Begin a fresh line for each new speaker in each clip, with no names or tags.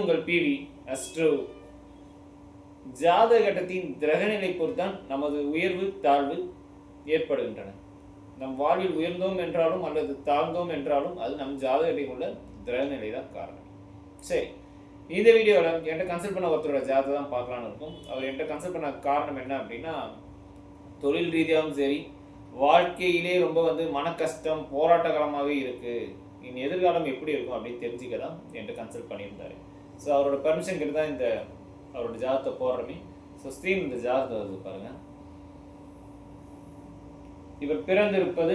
உங்கள் PV astro. ஜாதக கட்டத்தின் கிரகநிலை பொறுத்தான் நமது உயர்வு தாழ்வு ஏற்படுகின்றன. நம் வாழ்வில் உயர்ந்தோம் என்றாலும் அல்லது தாழ்ந்தோம் என்றாலும் அது நம் ஜாதகத்தை உள்ள கிரகநிலை தான் காரணம். சரி இந்த வீடியோவில் என்கிட்ட கன்சல்ட் பண்ண ஒருத்தரோட ஜாதகம் தான் பார்க்கலான்னு இருக்கும். அவர் என்கிட்ட கன்சல்ட் பண்ண காரணம் என்ன அப்படின்னா தொழில் ரீதியாகவும் சரி வாழ்க்கையிலே ரொம்ப வந்து மன கஷ்டம் போராட்டகரமாகவே இருக்கு. இனி எதிர்காலம் எப்படி இருக்கும் அப்படின்னு தெரிஞ்சுக்க தான் என்கிட்ட கன்சல்ட் பண்ணியிருந்தாரு. ஸோ அவரோட பர்மிஷன் கிட்ட தான் இந்த அவரோட ஜாதகத்தை போடுறமே. ஸோ ஸ்க்ரீன் இந்த ஜாதகத்தை வருது பாருங்க. இவர் பிறந்திருப்பது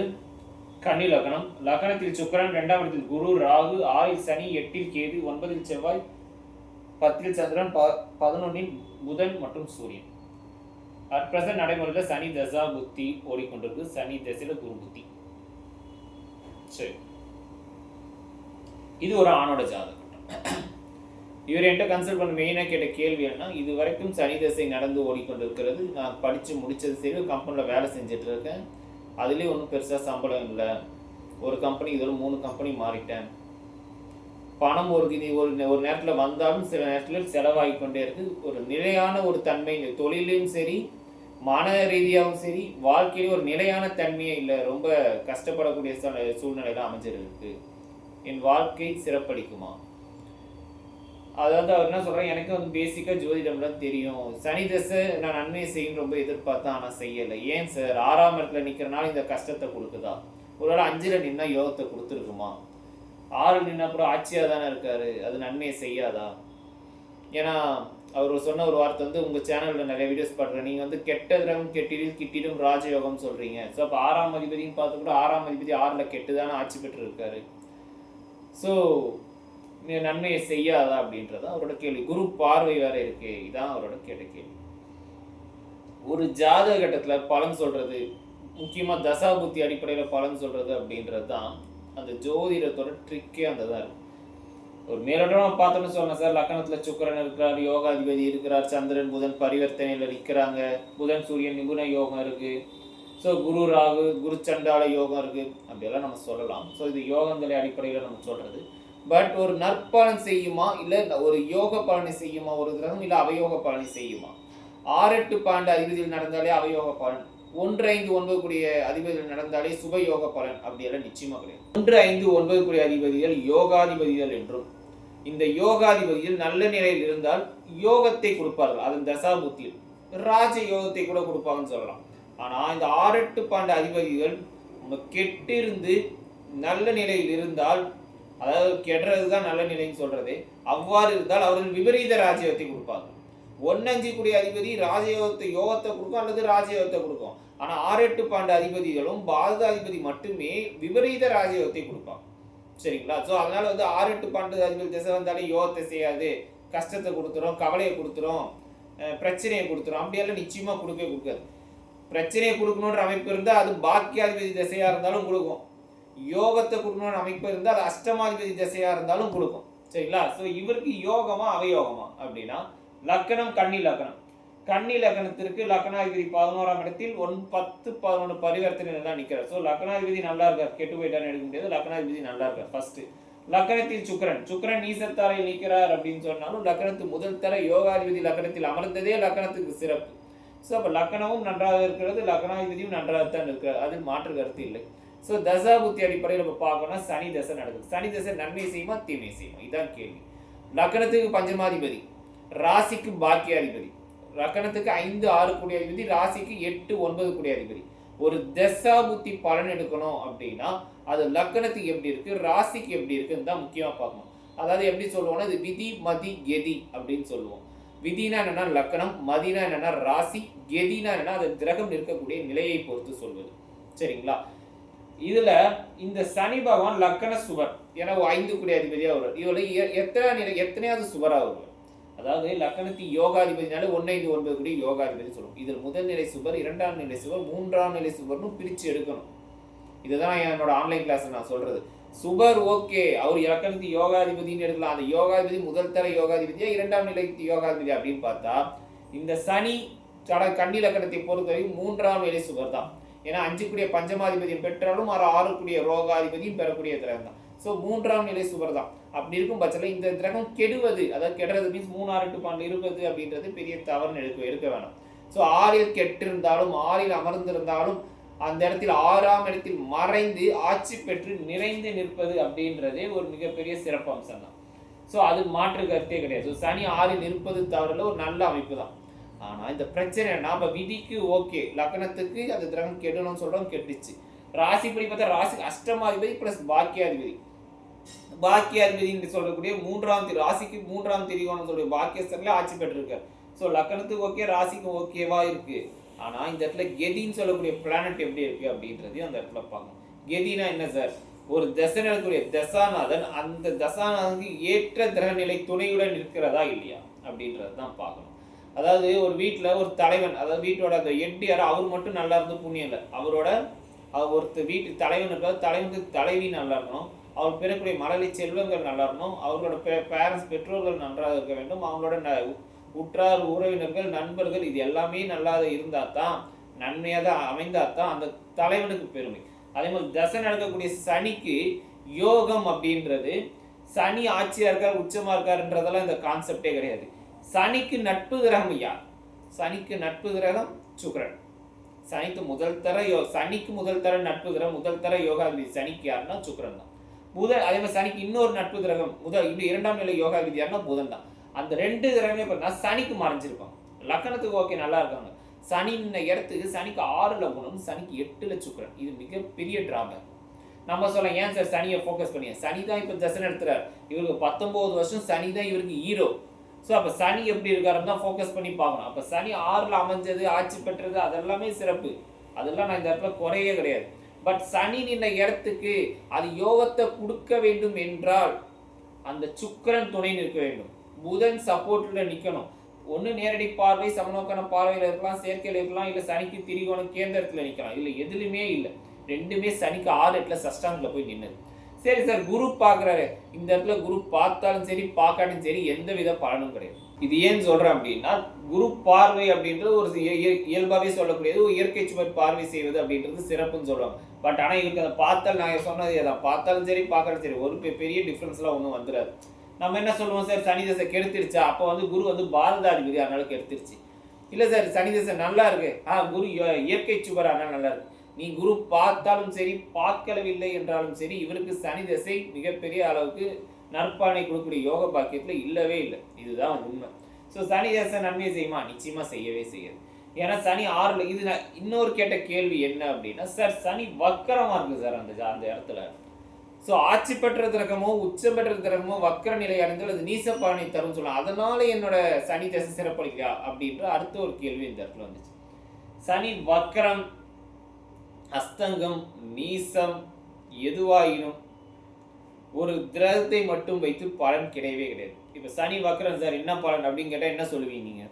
கன்னி லக்னம். லக்னத்தில் சுக்கிரன் இரண்டாம் இடத்தில் குரு ராகு ஆறில் சனி எட்டில் கேது ஒன்பதில் செவ்வாய் பத்தில் சந்திரன் ப பதினொன்னில் புதன் மற்றும் சூரியன். அட் பிரசன்ட் நடைமுறையில் சனி தசா புத்தி ஓடிக்கொண்டிருக்கு. சனி தசையில் குரு புத்தி. சரி. இது ஒரு ஆணோட ஜாதகம். இவர் என்கிட்ட கன்சல்ட் பண்ண மெயினாக கேட்ட கேள்வி என்ன இது வரைக்கும் சனி தசை நடந்து ஓடிக்கொண்டிருக்கிறது. நான் படித்து முடித்தது சரி கம்பெனியில் வேலை செஞ்சுட்டு இருக்கேன் அதுலேயும் ஒன்றும் பெருசாக சம்பளம் இல்லை. ஒரு கம்பெனி இதோட மூணு கம்பெனி மாறிட்டேன். பணம் ஒரு இது ஒரு ஒரு நேரத்தில் வந்தாலும் சில நேரத்தில் செலவாகி கொண்டே இருக்குது ஒரு நிலையான ஒரு தன்மை இந்த தொழிலையும் சரி மன ரீதியாகவும் சரி வாழ்க்கையிலும் ஒரு நிலையான தன்மையே இல்லை. ரொம்ப கஷ்டப்படக்கூடிய சூழ்நிலை- சூழ்நிலை தான் அமைஞ்சிருக்கு. என் வாழ்க்கை சிறப்படிக்குமா அதாவது அவர் என்ன சொல்கிறார் எனக்கு வந்து பேசிக்காக ஜோதிடம்லாம் தெரியும். சனி தசை நான் நன்மை செய்யும் ரொம்ப எதிர்பார்த்தேன் ஆனால் செய்யலை. ஏன் சார்? ஆறாம் இடத்துல நிற்கிறனால இந்த கஷ்டத்தை கொடுக்குதா? ஒருவேளை அஞ்சில் நின்னா யோகத்தை கொடுத்துருக்குமா? ஆறு நின்னா அப்புறம் ஆட்சியாக தானே இருக்காரு. அது நன்மையை செய்யாதா? ஏன்னா அவர் சொன்ன ஒரு வார்த்தை வந்து உங்கள் சேனலில் நிறைய வீடியோஸ் பாடுறேன் நீங்கள் வந்து கெட்ட கிரகம் கெட்டிடும் கிட்டிடும் ராஜயோகம் சொல்கிறீங்க ஸோ அப்போ ஆறாம் அதிபதியும் பார்த்து கூட ஆறாம் அதிபதி ஆறுல கெட்டுதானே ஆட்சி பெற்று இருக்காரு ஸோ நன்மையை செய்யாதா அப்படின்றது அவரோட கேள்வி. குரு பார்வை வேற இருக்கு இதான் அவரோட கேட்ட கேள்வி. ஒரு ஜாதக கட்டத்தில் பலன் சொல்றது முக்கியமா தசாபுத்தி அடிப்படையில் பலன் சொல்றது அப்படின்றது தான் அந்த ஜோதிடத்தோட ட்ரிக்கே அந்த தான் இருக்கு. ஒரு மேலோட்டமாக பார்த்தோம்னு சொன்னேன் சார் லக்கணத்தில் சுக்கரன் இருக்கிறார் யோகாதிபதி இருக்கிறார் சந்திரன் புதன் பரிவர்த்தனையில் நிற்கிறாங்க புதன் சூரியன் நிபுண யோகம் இருக்கு. ஸோ குரு ராகு குரு சண்டால யோகம் இருக்கு. அப்படியெல்லாம் நம்ம சொல்லலாம். ஸோ இது யோகங்களை அடிப்படையில் நம்ம சொல்கிறது பட் ஒரு நற்பலன் செய்யுமா? இல்லை ஒரு யோக பலனை செய்யுமா? ஒரு கிரகம் இல்லை அவயோக பலனை செய்யுமா? ஆறெட்டு பாண்டு அதிபதியில் நடந்தாலே அவயோக பலன். ஒன்று ஐந்து ஒன்பது கூடிய அதிபதிகள் நடந்தாலே சுபயோக பலன். அப்படியெல்லாம் நிச்சயமா கிடையாது. ஒன்று ஐந்து ஒன்பது கூடிய அதிபதிகள் யோகாதிபதிகள் என்றும் இந்த யோகாதிபதிகள் நல்ல நிலையில் இருந்தால் யோகத்தை கொடுப்பார்கள். அதன் தசாபுத்தியில். ராஜ யோகத்தை கூட கொடுப்பாங்கன்னு சொல்லலாம். ஆனா இந்த ஆறெட்டு பாண்ட பாண்டு அதிபதிகள் கெட்டிருந்து நல்ல நிலையில் இருந்தால் அதாவது கெடுறது தான் நல்ல நிலைன்னு சொல்றது. அவ்வாறு இருந்தால் அவர்கள் விபரீத ராஜயோகத்தை கொடுப்பாங்க ஒன்னஞ்சு கூடிய அதிபதி ராஜயோகத்தை யோகத்தை கொடுக்கும் அல்லது ராஜயோகத்தை கொடுக்கும். ஆனால் ஆறு எட்டு பாண்டு அதிபதிகளும் பாரத அதிபதி மட்டுமே விபரீத ராஜயோகத்தை கொடுப்பாங்க. சரிங்களா? ஸோ அதனால வந்து ஆறு எட்டு பாண்டு அதிபதி திசை வந்தாலே யோகத்தை செய்யாது. கஷ்டத்தை கொடுத்துரும் கவலையை கொடுத்துரும் பிரச்சனையை கொடுத்துரும். அப்படியெல்லாம் நிச்சயமா கொடுக்கவே கொடுக்காது. பிரச்சனையை கொடுக்கணுன்ற அமைப்பு இருந்தால் அது பாக்கியாதிபதி திசையாக இருந்தாலும் கொடுக்கும். யோகத்தை கொடுக்கணும்னு அமைப்பு இருந்தால் அஷ்டமாதிபதி திசையா இருந்தாலும் கொடுக்கும். சரிங்களா? ஸோ இவருக்கு யோகமா அவயோகமா? அப்படின்னா லக்கணம் கன்னி லக்கணம். கன்னி லக்கணத்திற்கு லக்கணாதிபதி பதினோராம் இடத்தில் ஒன் பத்து பதினொன்று பரிவர்த்தனை தான் நிற்கிறார் ஸோ லக்கணாதிபதி நல்லா இருக்கார். கெட்டு போயிட்டான்னு எடுக்க முடியாது. லக்னாதிபதி நல்லா இருக்கார். ஃபர்ஸ்ட் லக்கணத்தில் சுக்கரன். சுக்கரன் நீசத்தாரை நிற்கிறார் அப்படின்னு சொன்னாலும் லக்கணத்து முதல் தர யோகாதிபதி லக்கணத்தில் அமர்ந்ததே லக்கணத்துக்கு சிறப்பு. ஸோ அப்போ லக்கணமும் நன்றாக இருக்கிறது லக்கணாதிபதியும் நன்றாகத்தான் இருக்கிறது. அதில் மாற்று கருத்து இல்லை. ஸோ தசா புத்தி அடிப்படையில் நம்ம பார்க்கணும்னா சனி தசை நடக்குது. சனி தசை நன்மை செய்யுமா? தீமை செய்யுமா? இதுதான் கேள்வி. லக்கணத்துக்கு பஞ்சமாதிபதி. ராசிக்கு பாக்கியாதிபதி. லக்கணத்துக்கு ஐந்து ஆறு கூடிய அதிபதி ராசிக்கு எட்டு ஒன்பது கூடிய அதிபதி ஒரு தசா புத்தி பலன் எடுக்கணும் அப்படின்னா அது லக்கணத்துக்கு எப்படி இருக்கு? ராசிக்கு எப்படி இருக்குன்னு தான் முக்கியமாக பார்க்கணும். அதாவது எப்படி சொல்லுவோம்னா இது விதி மதி கெதி அப்படின்னு சொல்லுவோம். விதினா என்னன்னா லக்கணம் மதினா என்னன்னா ராசி கெதினா என்னன்னா அது கிரகம் இருக்கக்கூடிய நிலையை பொறுத்து சொல்வது. சரிங்களா? இதுல இந்த சனி பகவான் லக்கண சுவர். ஏன்னா ஒரு ஐந்து கூடிய அதிபதியா வருவார். இவர் எ- எத்தனை நிலை எத்தனையாவது சுவரா வருவார். அதாவது லக்கணத்தின் யோகாதிபதினாலே ஒன்னு ஐந்து ஒன்பது கூடிய யோகாதிபதி சொல்லும் இதில் முதல் நிலை சுவர் இரண்டாம் நிலை சுவர் மூன்றாம் நிலை சுவர்னு பிரித்து எடுக்கணும். இதுதான் என்னோட ஆன்லைன் கிளாஸ் நான் சொல்றது. சுபர் ஓகே அவர் இலக்கணத்து யோகாதிபதினு எடுக்கலாம். அந்த யோகாதிபதி முதல் தர யோகாதிபதியா இரண்டாம் நிலை யோகாதிபதி அப்படின்னு பார்த்தா இந்த சனி கண்ணி லக்கணத்தை பொறுத்தவரைக்கும் மூன்றாம் நிலை சுபர் தான் ஏன்னா அஞ்சு கூடிய பஞ்சமாதிபதியும் பெற்றாலும் ஆறு ஆறு கூடிய ரோகாதிபதியும் பெறக்கூடிய கிரகம் தான் ஸோ மூன்றாம் நிலை சுவர் தான் அப்படி இருக்கும் பட்சத்தில் இந்த கிரகம் கெடுவது அதாவது கெடுறது மீன்ஸ் மூணு ஆறு எட்டு பாண்டு இருப்பது அப்படின்றது பெரிய தவறுன்னு எடுக்க எடுக்க வேணாம். ஸோ ஆறில் கெட்டிருந்தாலும் ஆறில் அமர்ந்திருந்தாலும் அந்த இடத்தில் ஆறாம் இடத்தில் மறைந்து ஆட்சி பெற்று நிறைந்து நிற்பது அப்படின்றதே ஒரு மிகப்பெரிய சிறப்பம்சம் தான் ஸோ அது மாற்று கருத்தே கிடையாது. ஸோ சனி ஆறில் இருப்பது தவறில் ஒரு நல்ல அமைப்பு தான் ஆனால் இந்த பிரச்சனை நாம விதிக்கு ஓகே. லக்னத்துக்கு அந்த கிரகம் கெடணும்னு சொல்கிறோம் கெட்டுச்சு. ராசிப்படி பார்த்தா ராசி அஷ்டமாதிபதி ப்ளஸ் பாக்கியாதிபதி. பாக்கியாதிபதின்னு சொல்லக்கூடிய மூன்றாம் தேதி ராசிக்கு மூன்றாம் திரிகோணம் சொல்லக்கூடிய பாக்கியஸ்தரில் ஆட்சி பெற்றிருக்கார். ஸோ லக்னத்துக்கு ஓகே ராசிக்கு ஓகேவா இருக்கு. ஆனால் இந்த இடத்துல கெதின்னு சொல்லக்கூடிய பிளானட் எப்படி இருக்கு அப்படின்றதையும் அந்த இடத்துல பார்க்கணும். கெதினா என்ன சார்? ஒரு தசை நடக்கூடிய தசாநாதன் அந்த தசாநாதனுக்கு ஏற்ற கிரகநிலை துணையுடன் இருக்கிறதா இல்லையா அப்படின்றது தான் பார்க்கணும். அதாவது ஒரு வீட்டில் ஒரு தலைவன் அதாவது வீட்டோட அந்த எட்டியார் அவர் மட்டும் நல்லா இருந்து புண்ணியம் இல்லை. அவரோட ஒருத்தர் வீட்டு தலைவன் இருக்காது தலைவனுக்கு தலைவி நல்லா இருக்கணும். அவர் பிறக்கூடிய மழலை செல்வங்கள் நல்லா இருக்கணும். அவர்களோட பேரண்ட்ஸ் பெற்றோர்கள் நன்றாக இருக்க வேண்டும். அவங்களோட ந- உற்றார் உறவினர்கள் நண்பர்கள் இது எல்லாமே நல்லா இருந்தால் தான் நன்மையாக தான் அமைந்தால் தான் அந்த தலைவனுக்கு பெருமை. அதே மாதிரி தசை நடக்கக்கூடிய சனிக்கு யோகம் அப்படின்றது சனி ஆட்சியாக இருக்கார் உச்சமாக இருக்காருன்றதெல்லாம் இந்த கான்செப்டே கிடையாது. சனிக்கு நட்பு கிரகம் யார் சனிக்கு நட்பு கிரகம் சுக்ரன் சனிக்கு முதல் தர யோ சனிக்கு முதல் தர நட்பு கிரகம் முதல் தர யோகாதிபதி சனிக்கு யாருன்னா சுக்ரன் தான். புதன் அதே மாதிரி சனிக்கு இன்னொரு நட்பு கிரகம் முதல் இன்னும் இரண்டாம் நிலை யோகாதிபதி யாருன்னா புதன் தான். அந்த ரெண்டு கிரகமே பார்த்தா சனிக்கு மறைஞ்சிருப்பாங்க. லக்கணத்துக்கு ஓகே நல்லா இருக்காங்க. சனின்ன இடத்துக்கு சனிக்கு ஆறுல குணம் சனிக்கு எட்டுல சுக்கரன். இது மிகப்பெரிய டிராபேக் நம்ம சொல்லலாம் ஏன் சார் சனியை ஃபோக்கஸ் பண்ணியா சனி தான் இப்போ தசன் எடுத்துறாரு இவருக்கு பத்தொன்பது வருஷம் சனி தான் இவருக்கு ஹீரோ ஸோ அப்போ சனி எப்படி இருக்காருன்னு தான் ஃபோக்கஸ் பண்ணி பார்க்கணும். அப்போ சனி ஆறில் அமைஞ்சது ஆட்சி பெற்றது அதெல்லாமே சிறப்பு. அதெல்லாம் நான் இந்த இடத்துல குறையே கிடையாது. பட் சனி நின்ற இடத்துக்கு அது யோகத்தை கொடுக்க வேண்டும் என்றால் அந்த சுக்கரன் துணை நிற்க வேண்டும். புதன் சப்போர்ட்ல நிற்கணும் ஒன்று நேரடி பார்வை சமநோக்கான பார்வையில் இருக்கலாம் செயற்கையில் இருக்கலாம் இல்லை சனிக்கு திரிகோணம் கேந்திரத்தில் நிற்கலாம் இல்லை எதுலையுமே இல்லை. ரெண்டுமே சனிக்கு ஆறு எட்டில் சஷ்டாங்கில் போய் நின்னது. சரி சார் குரு பார்க்குறாரு. இந்த இடத்துல குரு பார்த்தாலும் சரி பார்க்காட்டும் சரி எந்த வித பலனும் கிடையாது. இது ஏன் சொல்கிறேன் அப்படின்னா குரு பார்வை அப்படின்றது ஒரு இயல்பாகவே சொல்லக்கூடியது ஒரு இயற்கை சுவர் பார்வை செய்வது அப்படின்றது சிறப்புன்னு சொல்லுவாங்க. பட் ஆனால் இவருக்கு அதை பார்த்தால் நான் சொன்னது தான் பார்த்தாலும் சரி பார்க்கறது சரி ஒரு பெ- பெரிய டிஃப்ரென்ஸ்லாம் ஒன்றும் வந்துடாது நம்ம என்ன சொல்லுவோம் சார் சனி தசை கெடுத்துருச்சா? அப்போ வந்து குரு வந்து பாரதாதிபதி அதனால கெடுத்துருச்சு. இல்லை சார் சனி தசை நல்லா இருக்கு. ஆ குரு இயற்கை சுவர் அதனால நல்லா இருக்கு. நீ குரு பார்த்தாலும் சரி பார்க்கலவில்லை என்றாலும் சரி இவருக்கு சனி தசை மிகப்பெரிய அளவுக்கு நற்பானை கொடுக்கக்கூடிய யோக பாக்கியத்தில் இல்லவே இல்லை. இதுதான் உண்மை. ஸோ சனி தசை நன்மை செய்யுமா? நிச்சயமாக செய்யவே செய்யாது. ஏன்னா சனி ஆறுல இது நான் இன்னொரு கேட்ட கேள்வி என்ன அப்படின்னா சார் சனி வக்கரமாக இருக்குது சார் அந்த ஜா- அந்த இடத்துல. ஸோ ஆட்சி பெற்ற திரகமோ உச்சம் பெற்ற திறகமோ வக்கர நிலை அடைந்தால் அது நீசப்பானை தரும்னு சொல்லலாம் அதனால என்னோட சனி தசை சிறப்பளிக்கா அப்படின்ற அடுத்த ஒரு கேள்வி இந்த இடத்துல வந்துச்சு. சனி வக்கரம் அஸ்தங்கம் நீசம் எதுவாயினும் ஒரு கிரகத்தை மட்டும் வைத்து பலன் கிடையவே கிடையாது. இப்போ சனி வக்கரம் சார் என்ன பலன் அப்படின்னு கேட்டால் என்ன சொல்லுவீங்க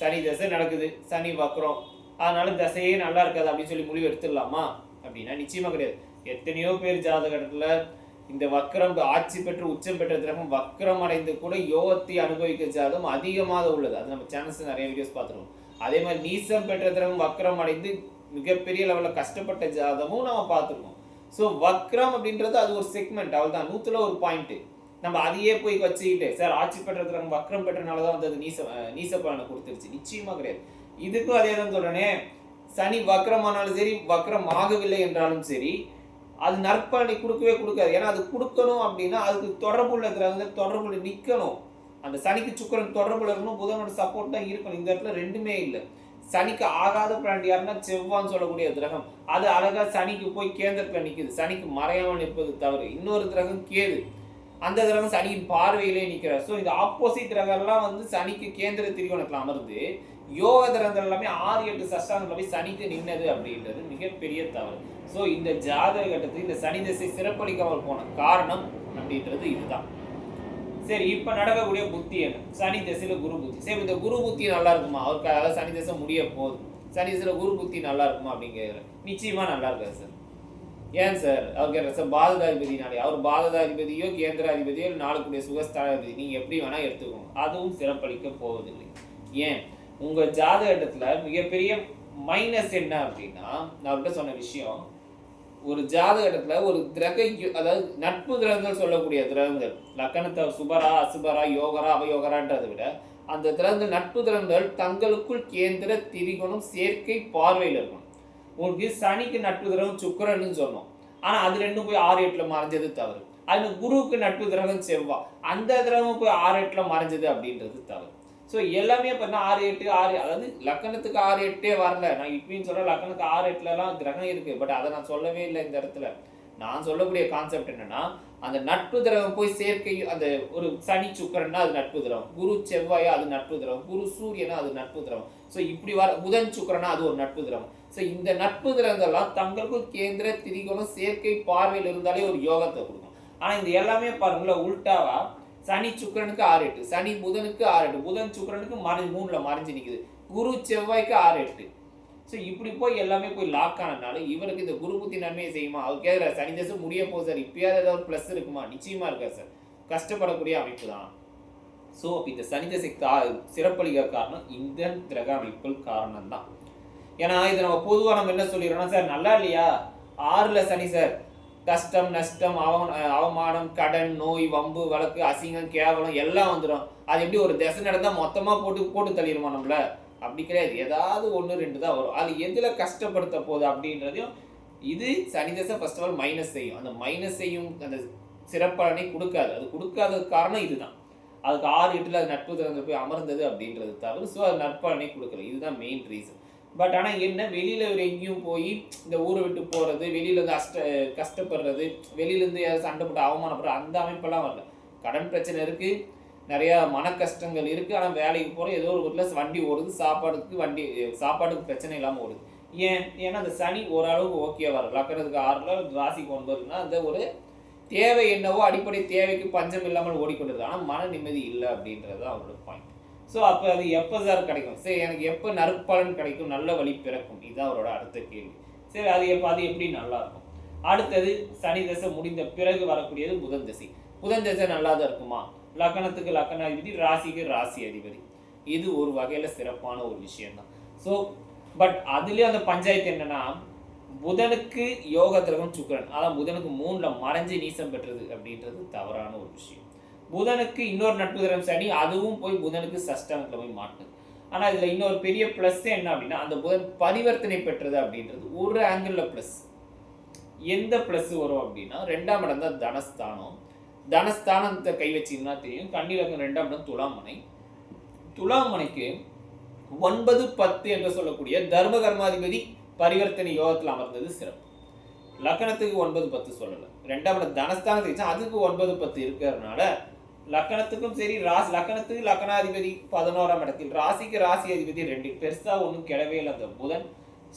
சனி தசை நடக்குது சனி வக்கரம் அதனால தசையே நல்லா இருக்காது அப்படின்னு சொல்லி முடிவு எடுத்துடலாமா? அப்படின்னா நிச்சயமாக கிடையாது. எத்தனையோ பேர் ஜாதகத்தில் இந்த வக்கரம் ஆட்சி பெற்று உச்சம் பெற்ற கிரகம் வக்கரம் அடைந்து கூட யோகத்தை அனுபவிக்க ஜாதகம் அதிகமாக உள்ளது. அது நம்ம சேனல்ஸ் நிறைய வீடியோஸ் பார்த்துருவோம் அதே மாதிரி நீசம் பெற்ற கிரகம் வக்ரம் அடைந்து மிகப்பெரிய லெவலில் கஷ்டப்பட்ட ஜாதகமும் நம்ம பார்த்துருக்கோம் ஸோ வக்ரம் அப்படின்றது அது ஒரு செக்மெண்ட் அவள் தான் நூற்றுல ஒரு பாயிண்ட்டு நம்ம அதையே போய் வச்சுக்கிட்டு சார் ஆட்சி பெற்ற நம்ம வக்ரம் பெற்றனால தான் வந்து அது நீச அஹ் நீச பலனை கொடுத்துருச்சு. நிச்சயமாக கிடையாது. இதுக்கும் அதே தான் சொல்றேனே. சனி வக்ரமானாலும் சரி வக்ரம் ஆகவில்லை என்றாலும் சரி அது நற்பலனை கொடுக்கவே கொடுக்காது. ஏன்னா அது கொடுக்கணும் அப்படின்னா அதுக்கு தொடர்புள்ள கிரகங்கள் தொடர்புள்ள நிற்கணும் அந்த சனிக்கு சுக்கிரன் தொடர்புல இருக்கணும் புதனோட சப்போர்ட் தான் இருக்கணும். இந்த இடத்துல ரெண்டுமே இல்லை. சனிக்கு ஆகாத பிராண்டி யாருன்னா செவ்வான்னு சொல்லக்கூடிய கிரகம். அது அழகா சனிக்கு போய் கேந்திரத்துல நிற்குது சனிக்கு மறையாமல் நிற்பது தவறு. இன்னொரு கிரகம் கேது. அந்த கிரகம் சனியின் பார்வையிலே நிற்கிறார் ஸோ இந்த ஆப்போசிட் கிரகம்லாம் வந்து சனிக்கு கேந்திர திரிகோணத்தில் அமர்ந்து யோக கிரகங்கள் எல்லாமே ஆறு எட்டு சஷ்டாங்கத்தில் போய் சனிக்கு நின்னது அப்படின்றது மிகப்பெரிய தவறு. ஸோ இந்த ஜாதக கட்டத்துக்கு இந்த சனி திசை சிறப்பளிக்காமல் போன காரணம் அப்படின்றது இதுதான். சரி இப்போ நடக்கக்கூடிய புத்தி என்ன? சனி திசையில குரு புத்தி. சரி இந்த குரு புத்தி நல்லா இருக்குமா? அவருக்கு அதாவது சனி திசை முடிய போதும். சனி திசையில குரு புத்தி நல்லா இருக்குமா அப்படின்னு கேட்குறேன் நிச்சயமா நல்லா இருக்காது சார். ஏன் சார்? அவர் கேட்குற சார் பாதகாதிபதினாலே. அவர் பாரதாதிபதியோ கேந்திராதிபதியோ இல்லை நாளுக்குடைய சுகஸ்தானாதிபதி. நீங்கள் எப்படி வேணால் எடுத்துக்கோங்க. அதுவும் சிறப்பளிக்க போவதில்லை. ஏன்? உங்கள் ஜாதகத்தில் மிகப்பெரிய மைனஸ் என்ன அப்படின்னா நான் அவர்கிட்ட சொன்ன விஷயம் ஒரு ஜாதகத்தில் ஒரு கிரக அதாவது நட்பு கிரகங்கள் சொல்லக்கூடிய கிரகங்கள். லக்கணத்தை சுபரா அசுபரா யோகரா அவயோகரான்றதை விட அந்த கிரகங்கள் நட்பு கிரகங்கள் தங்களுக்குள் கேந்திர திரிகோணம் சேர்க்கை பார்வையில் இருக்கணும் உங்களுக்கு சனிக்கு நட்பு கிரகம் சுக்கரன்னு சொன்னோம். ஆனால் அது ரெண்டும் போய் ஆறு எட்டில் மறைஞ்சது தவறு. அதில் குருவுக்கு நட்பு கிரகம் செவ்வாய் அந்த கிரகம் போய் ஆறு எட்டில் மறைஞ்சது அப்படின்றது தவறு. ஸோ எல்லாமே பண்ண ஆறு எட்டு ஆறு அதாவது லக்கணத்துக்கு ஆறு எட்டே வரல. நான் இப்பயும் சொல்கிறேன் லக்கணத்துக்கு ஆறு எட்டுலலாம் கிரகம் இருக்குது பட் அதை நான் சொல்லவே இல்லை இந்த இடத்துல. நான் சொல்லக்கூடிய கான்செப்ட் என்னன்னா அந்த நட்பு திரவம் போய் சேர்க்கை அந்த ஒரு சனி சுக்கரன்னா அது நட்பு திரவம். குரு செவ்வாயா அது நட்பு திரவம். குரு சூரியனா அது நட்பு திரவம். ஸோ இப்படி வர புதன் சுக்கரனா அது ஒரு நட்பு திரவம். ஸோ இந்த நட்பு திரவங்கள்லாம் தங்களுக்கும் கேந்திர திரிகோணம் சேர்க்கை பார்வையில் இருந்தாலே ஒரு யோகத்தை கொடுக்கும். ஆனால் இந்த எல்லாமே பாருங்களேன் உல்டாவா? சனி சுக்கரனுக்கு ஆறு எட்டு சனி புதனுக்கு ஆறு எட்டு புதன் சுக்கரனுக்கு மறை மூணில் மறைஞ்சு நிற்குது குரு செவ்வாய்க்கு ஆறு எட்டு. ஸோ இப்படி போய் எல்லாமே போய் லாக் ஆனதுனால இவருக்கு இந்த குரு புத்தி நன்மையை செய்யுமா? அவர் கேட்குற சனி தசை முடிய போகுது சார். இப்பயாவது ஏதாவது ஒரு ப்ளஸ் இருக்குமா? நிச்சயமாக இருக்கா சார். கஷ்டப்படக்கூடிய அமைப்பு தான். ஸோ இந்த சனி தசை கா சிறப்பளிக்க காரணம் இந்த கிரக அமைப்புகள் காரணம் தான் ஏன்னா இதை நம்ம பொதுவாக நம்ம என்ன சொல்லிடுறோம்னா சார் நல்லா இல்லையா? ஆறில் சனி சார். கஷ்டம் நஷ்டம் அவ அவமானம் கடன் நோய் வம்பு வழக்கு அசிங்கம் கேவலம் எல்லாம் வந்துடும் அது எப்படி ஒரு திசை நடந்தால் மொத்தமாக போட்டு போட்டு தள்ளிடுமா நம்மள? அப்படி கிடையாது. ஏதாவது ஒன்று ரெண்டு தான் வரும். அது எதில் கஷ்டப்படுத்த போகுது அப்படின்றதையும் இது சனி தசை ஃபர்ஸ்ட் ஆஃப் ஆல் மைனஸ் செய்யும். அந்த மைனஸ் செய்யும் அந்த சிறப்பலனை கொடுக்காது. அது கொடுக்காத காரணம் இதுதான். அதுக்கு ஆறு எட்டில் அது நட்பு திறந்து போய் அமர்ந்தது அப்படின்றது தவிர ஸோ அது நற்பலனை கொடுக்கல. இதுதான் மெயின் ரீசன் பட் ஆனால் என்ன? வெளியில் ஒரு எங்கேயும் போய் இந்த ஊரை விட்டு போகிறது வெளியிலேருந்து அஷ்ட கஷ்டப்படுறது வெளியிலேருந்து யாரும் சண்டை போட்டு அவமானப்படுற அந்த அமைப்பெல்லாம் வரல. கடன் பிரச்சனை இருக்குது நிறையா மன கஷ்டங்கள் இருக்குது ஆனால் வேலைக்கு போகிற ஏதோ ஒரு வீட்டில் வண்டி ஓடுது. சாப்பாடுக்கு வண்டி சாப்பாட்டுக்கு பிரச்சனை இல்லாமல் ஓடுது. ஏன்? ஏன்னா அந்த சனி ஓரளவுக்கு ஓகே வரும் லக்கணத்துக்கு ஆறில் ராசிக்கு ஒன்பதுனா அந்த ஒரு தேவை என்னவோ அடிப்படை தேவைக்கு பஞ்சம் இல்லாமல் ஓடிக்கொண்டிருக்கு ஆனால் மன நிம்மதி இல்லை அப்படின்றது தான் அவரோட பாயிண்ட் ஸோ அப்போ அது எப்போ சார் கிடைக்கும்? சரி எனக்கு எப்போ நற்பலன் கிடைக்கும்? நல்ல வழி பிறக்கும். இதுதான் அவரோட அடுத்த கேள்வி. சரி அது எப்போ அது எப்படி? நல்லா இருக்கும். அடுத்தது சனி தசை முடிந்த பிறகு வரக்கூடியது புதன் தசை. புதன் தசை நல்லா தான் இருக்குமா? லக்கணத்துக்கு லக்கண அதிபதி ராசிக்கு ராசி அதிபதி. இது ஒரு வகையில் சிறப்பான ஒரு விஷயம்தான். ஸோ பட் அதுலேயும் அந்த பஞ்சாயத்து என்னன்னா புதனுக்கு யோக திரகம் சுக்கிரன். அதான் புதனுக்கு மூணில் மறைஞ்சு நீசம் பெற்றது அப்படின்றது தவறான ஒரு விஷயம். புதனுக்கு இன்னொரு நட்பு கிரகம் சனி அதுவும் போய் புதனுக்கு சஷ்டமத்தில் போய் மாட்டுது. ஆனால் இதில் இன்னொரு பெரிய ப்ளஸ் என்ன அப்படின்னா அந்த புதன் பரிவர்த்தனை பெற்றது அப்படின்றது. ஒரு ஆங்கிளில் ப்ளஸ் எந்த ப்ளஸ் வரும் அப்படின்னா ரெண்டாம் இடம் தான் தனஸ்தானம். தனஸ்தானத்தை கை வச்சிங்கன்னா தெரியும். கண்ணிலக்கம் ரெண்டாம் இடம் துலாமனை துலாமனைக்கு ஒன்பது பத்து என்று சொல்லக்கூடிய தர்ம கர்மாதிபதி பரிவர்த்தனை யோகத்தில் அமர்ந்தது சிறப்பு. லக்கணத்துக்கு ஒன்பது பத்து சொல்லலை. ரெண்டாம் இடம் தனஸ்தானத்தை அதுக்கு ஒன்பது பத்து இருக்கிறதுனால லக்கணத்துக்கும் சரி ராசி லக்கணத்துக்கு லக்கணாதிபதி பதினோராம் இடத்தில். ராசிக்கு ராசி அதிபதி ரெண்டு. பெருசா ஒன்றும் கிடவே இல்லை அந்த புதன்.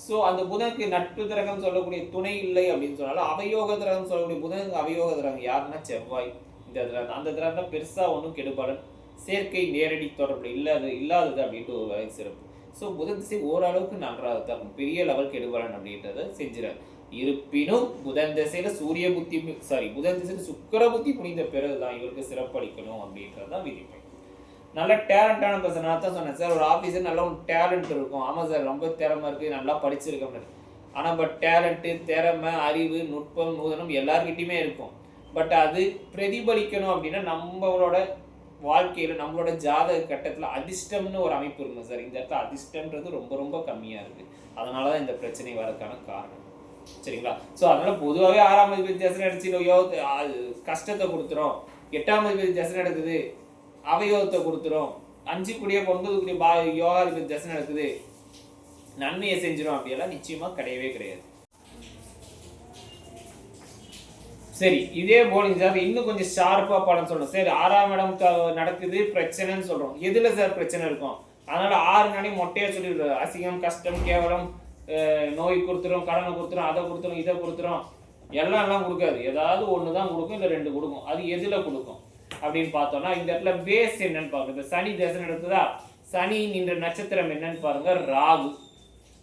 ஸோ அந்த புதனுக்கு நட்பு கிரகம் சொல்லக்கூடிய துணை இல்லை அப்படின்னு சொன்னாலும் அவயோக கிரகம் சொல்லக்கூடிய புதனுக்கு அவயோக கிரகம் யாருன்னா செவ்வாய். இந்த கிரகம் அந்த கிரகம் தான் பெருசாக ஒன்றும் கெடுபலன். சேர்க்கை நேரடி தொடர்பு இல்லாது இல்லாதது அப்படின்ட்டு ஒரு வகை சிறப்பு. ஸோ புதன் திசை ஓரளவுக்கு நன்றாக தான் பெரிய லெவல் கெடுபலன் அப்படின்றத செஞ்சிடாரு இருப்பினும் புதன் திசையில சூரிய புத்தி சாரி புதன் திசையில சுக்கர புத்தி புனித பிறகுதான் இவருக்கு சிறப்பளிக்கணும் அப்படின்றது தான் விதிப்பை. நல்ல டேலண்டான பர்சன் நான் தான் சொன்னேன் சார் ஒரு ஆஃபீஸர் நல்ல ஒரு டேலண்ட் இருக்கும். ஆமாம் சார் ரொம்ப திறமை இருக்குது நல்லா படிச்சிருக்கேன் ஆனால் பட் டேலண்ட்டு திறமை அறிவு நுட்பம் நூதனம் எல்லாருக்கிட்டையுமே இருக்கும். பட் அது பிரதிபலிக்கணும் அப்படின்னா நம்மளோட வாழ்க்கையில் நம்மளோட ஜாதக கட்டத்தில் அதிர்ஷ்டம்னு ஒரு அமைப்பு இருக்கும் சார் இந்த இடத்துல அதிர்ஷ்டம்ன்றது ரொம்ப ரொம்ப கம்மியாக இருக்குது அதனால தான் இந்த பிரச்சனை வரதுக்கான காரணம். சரிங்களா? ஸோ அதனால பொதுவாகவே ஆறாம் அதிபதி தசை அடிச்சு கஷ்டத்தை கொடுத்துரும். எட்டாம் அதிபதி தசை நடக்குது. அவயோகத்தை கொடுத்துரும். அஞ்சு கூடிய ஒன்பது கூடிய பா யோகாதிபதி தசை நடக்குது. நன்மையை செஞ்சிடும் அப்படியெல்லாம் நிச்சயமா கிடையவே கிடையாது. சரி இதே போலிங் சார் இன்னும் கொஞ்சம் ஷார்ப்பா படம் சொல்லணும். சரி ஆறாம் இடம் நடக்குது பிரச்சனைன்னு சொல்றோம். எதுல சார் பிரச்சனை இருக்கும்? அதனால ஆறு நாளையும் மொட்டையாக சொல்லிடுறது அசிங்கம் கஷ்டம் கேவலம் நோய் கொடுத்துரும் கடனை கொடுத்துரும் அதை கொடுத்துரும் இதை கொடுத்துரும் எல்லாம் எல்லாம் கொடுக்காது. ஏதாவது ஒன்று தான் கொடுக்கும் இல்லை ரெண்டு கொடுக்கும். அது எதில் கொடுக்கும்? அப்படின்னு பார்த்தோம்னா இந்த இடத்துல பேஸ் என்னன்னு பாருங்க. இந்த சனி தேசம் எடுத்ததா சனி நின்ற நட்சத்திரம் என்னன்னு பாருங்க ராகு.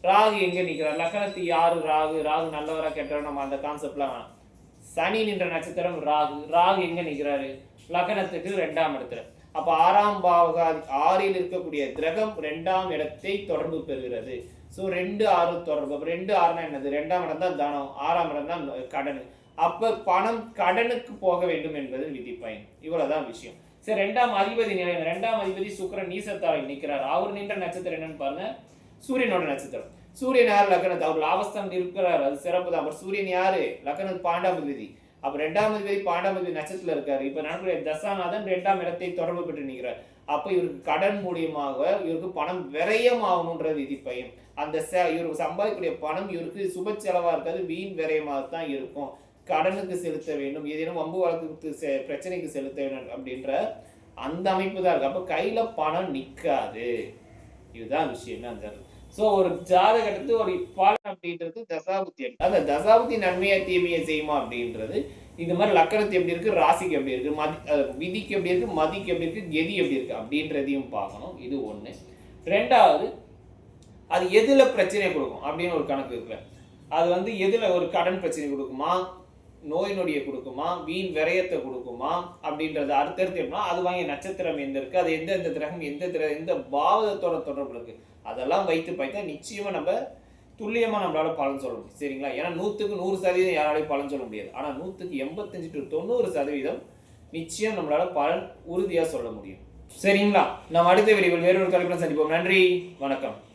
ராகு எங்க நிற்கிறார் லக்கணத்து யாரு ராகு? ராகு நல்லவரா கெட்டவர்? நம்ம அந்த கான்செப்ட்லாம் வேணாம். சனி நின்ற நட்சத்திரம் ராகு. ராகு எங்க நிற்கிறாரு லக்னத்துக்கு ரெண்டாம் இடத்துல. அப்போ ஆறாம் பாவகா ஆறில் இருக்கக்கூடிய கிரகம் ரெண்டாம் இடத்தை தொடர்பு பெறுகிறது. ஸோ ரெண்டு ஆறு தொடர்பு. ரெண்டு ஆறுனா என்னது? ரெண்டாம் இடம் தான் தனம். ஆறாம் இடம் தான் கடன். அப்ப பணம் கடனுக்கு போக வேண்டும் என்பது விதி பயன் இவ்வளவுதான் விஷயம். சரி ரெண்டாம் அதிபதி நிலை ரெண்டாம் அதிபதி சுக்கிரன் நீசத்தால் நிற்கிறார். அவர் நின்ற நட்சத்திரம் என்னன்னு பாருங்க. சூரியனோட நட்சத்திரம். சூரியன் யார்? லக்னத்து. அவர் லாபஸ்தான் இருக்கிறார். அது சிறப்பு தான். அவர் சூரியன் யாரு? லக்னத்து பாண்டாம் அதிபதி. அப்ப ரெண்டாம் அதிபதி பாண்டாம் அதிபதி நட்சத்திரத்துல இருக்காரு. இப்ப நடக்கூடிய தசாநாதன் ரெண்டாம் இடத்தை தொடர்பு பெற்று நிற்கிறார். அப்போ இவருக்கு கடன் மூலியமாக இவருக்கு பணம் விரயம் விதி பயம். அந்த ச இவருக்கு சம்பாதிக்கக்கூடிய பணம் இவருக்கு சுப செலவா இருக்காது வீண் விரயமாக தான் இருக்கும். கடனுக்கு செலுத்த வேண்டும் ஏதேனும் வம்பு வழக்கு செ- பிரச்சனைக்கு செலுத்த வேண்டும் அப்படின்ற அந்த அமைப்பு தான் இருக்கு. அப்ப கையில பணம் நிக்காது. இதுதான் விஷயம் அந்த ஸோ ஒரு ஜாதகத்துக்கு ஒரு பலன் அப்படின்றது தசாபுத்தி அந்த தசாபுத்தி நன்மையை தீமையை செய்யுமா அப்படின்றது இது மாதிரி லக்கணத்து எப்படி இருக்கு ராசிக்கு எப்படி இருக்கு மதி விதிக்கு எப்படி இருக்கு மதிக்கு எப்படி இருக்கு கெதி எப்படி இருக்கு அப்படின்றதையும் பார்க்கணும். இது ஒன்று ரெண்டாவது அது எதில் பிரச்சனை கொடுக்கும் அப்படின்னு ஒரு கணக்கு இருக்குல்ல. அது வந்து எதில் ஒரு கடன் பிரச்சனை கொடுக்குமா நோய் நொடியை கொடுக்குமா வீண் விரயத்தை கொடுக்குமா அப்படின்றது அடுத்தடுத்து எப்படின்னா அது வாங்கிய நட்சத்திரம் எந்த இருக்குது அது எந்த எந்த கிரகம் எந்த திர எந்த பாவதத்தோட தொடர்பு இருக்குது அதெல்லாம் வைத்து பார்த்தா நிச்சயமாக நம்ம துல்லியமாக நம்மளால பலன் சொல்ல முடியும். சரிங்களா? ஏன்னா நூற்றுக்கு நூறு சதவீதம் யாராலையும் பலன் சொல்ல முடியாது. ஆனால் நூற்றுக்கு எண்பத்தஞ்சு டு தொண்ணூறு சதவீதம் நிச்சயம் நம்மளால பலன் உறுதியாக சொல்ல முடியும். சரிங்களா? நம்ம அடுத்த விரிவில் வேறொரு தலைப்பில் சந்திப்போம். நன்றி. வணக்கம்.